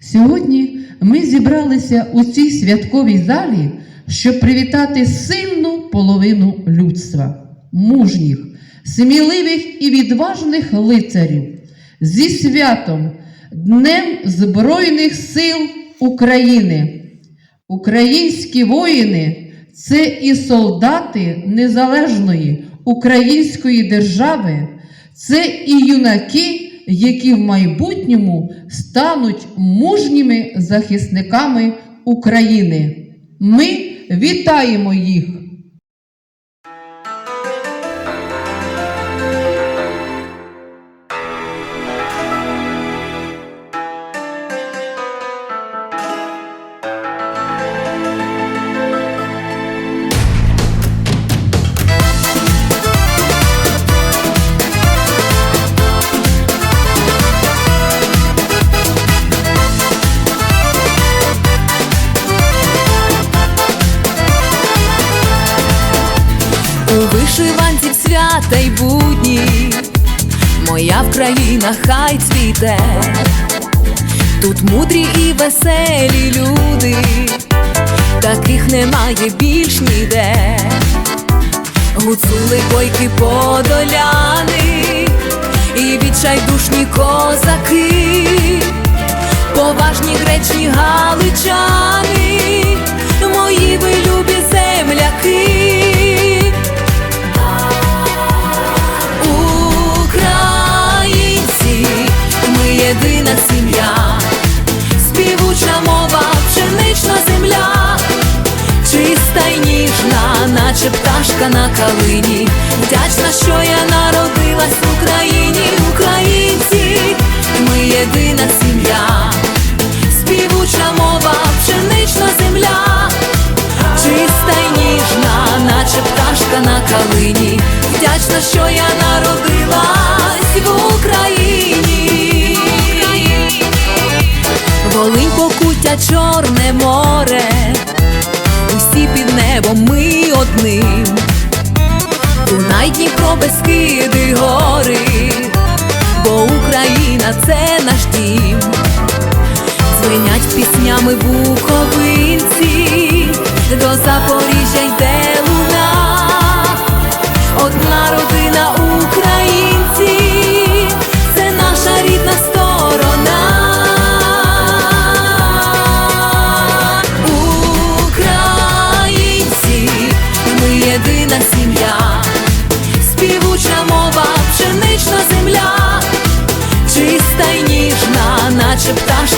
Сьогодні ми зібралися у цій святковій залі, щоб привітати сильну половину людства, мужніх, сміливих і відважних лицарів зі святом, Днем Збройних сил України. Українські воїни це і солдати незалежної української держави, це і юнаки, які в майбутньому стануть мужніми захисниками України. Ми вітаємо їх! Свята й будні, моя Вкраїна хай цвіте, тут мудрі і веселі люди, таких немає більш ніде. Гуцули бойки подоляни, і відчайдушні козаки, поважні гречні галичани, на калині. Вдячна, що я народилась в Україні. Волинь покуття, чорне море, усі під небом ми одним. Дунай, Дніпро, Бескиди, гори, бо Україна це наш дім. Дзвенять піснями буковинці, до Запоріжжя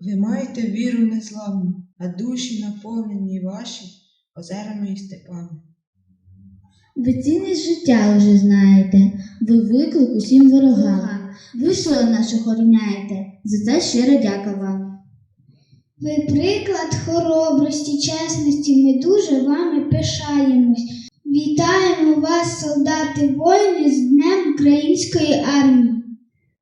Ви маєте віру незламну, а душі наповнені ваші озерами і степами. Ви цінність життя вже знаєте, ви виклик усім ворогам. Ви сила нас охороняєте, за це щиро дяка вам. Ви приклад хоробрості, чесності, ми дуже вами пишаємось. Вітаємо вас, солдати, воїни, з Днем Української армії.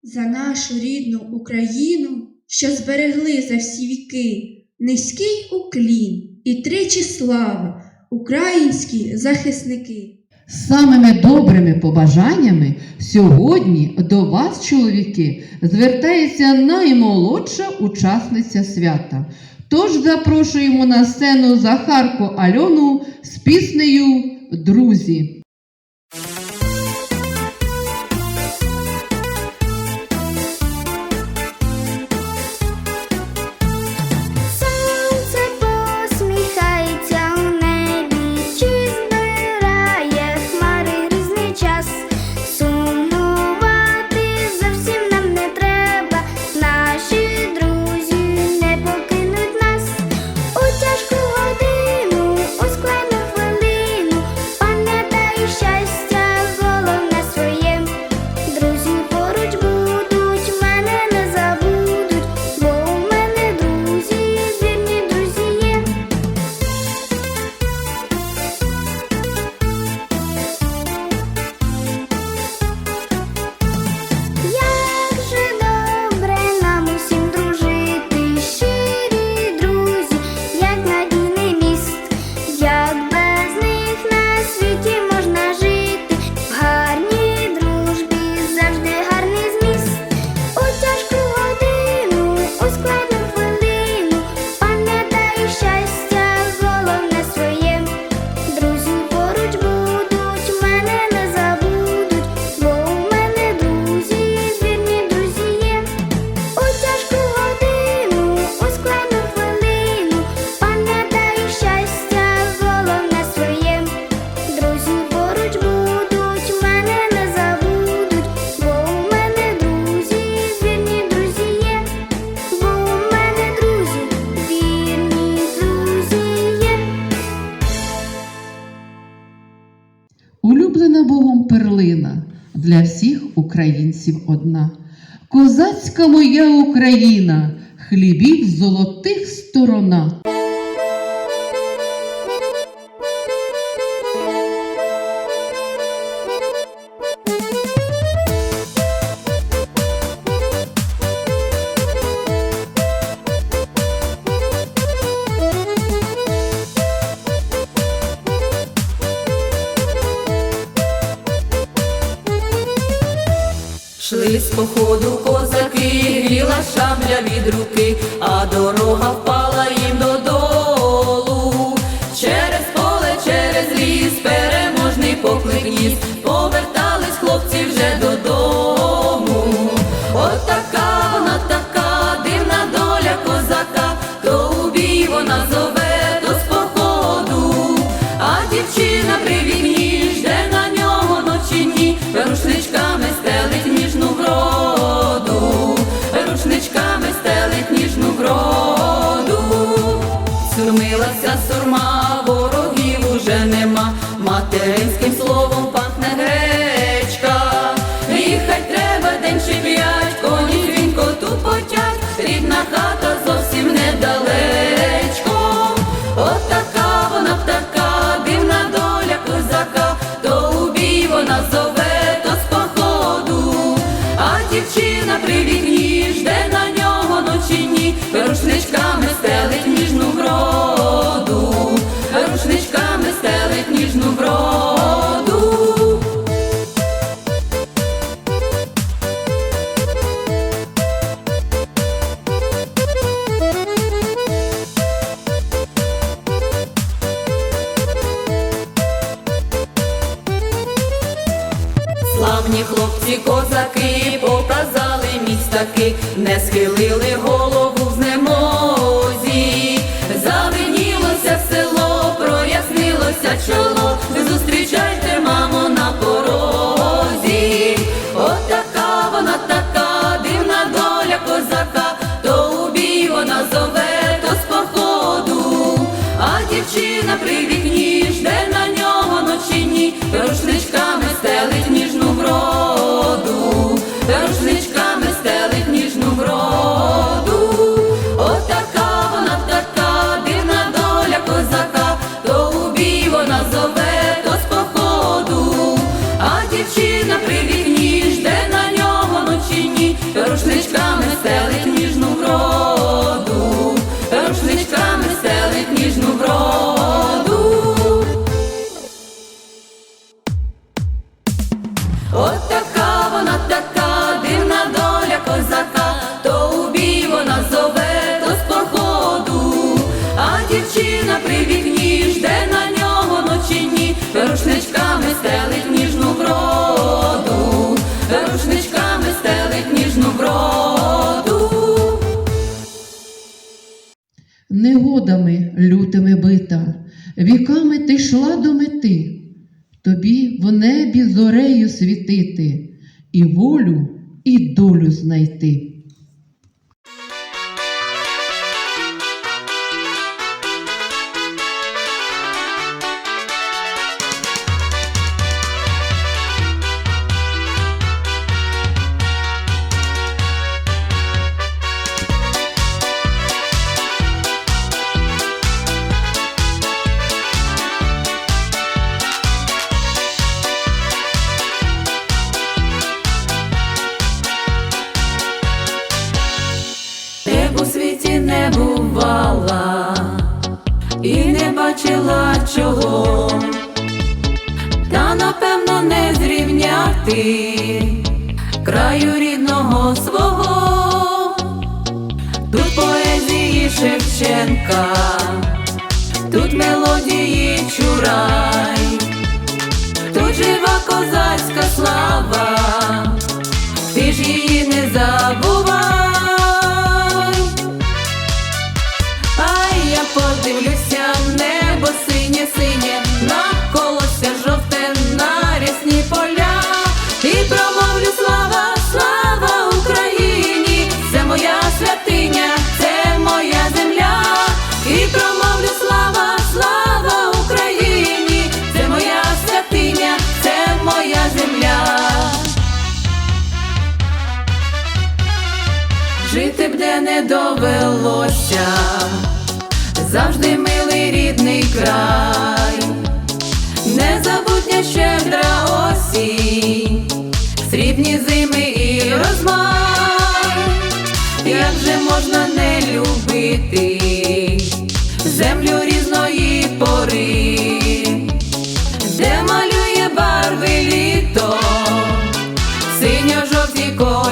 За нашу рідну Україну що зберегли за всі віки низький уклін і тричі слави, українські захисники. Самими добрими побажаннями сьогодні до вас, чоловіки, звертається наймолодша учасниця свята. Тож запрошуємо на сцену Захарку Альону з піснею Друзі. перлина для всіх українців одна. Козацька моя Україна, хлібів золотих сторона. походу козаки, гріла шабля від руки, а дорога впала їм додолу. Через поле, через ліс, переможний поклик ніс бачила чого, та напевно не зрівняти краю рідного свого, тут поезії Шевченка, тут мелодії чурай, жити б де не довелося, завжди милий рідний край, незабутня щедра осінь, срібні зими і розмай, як же можна не любити землю різної пори, де малює барви літо, синьо жовті кори.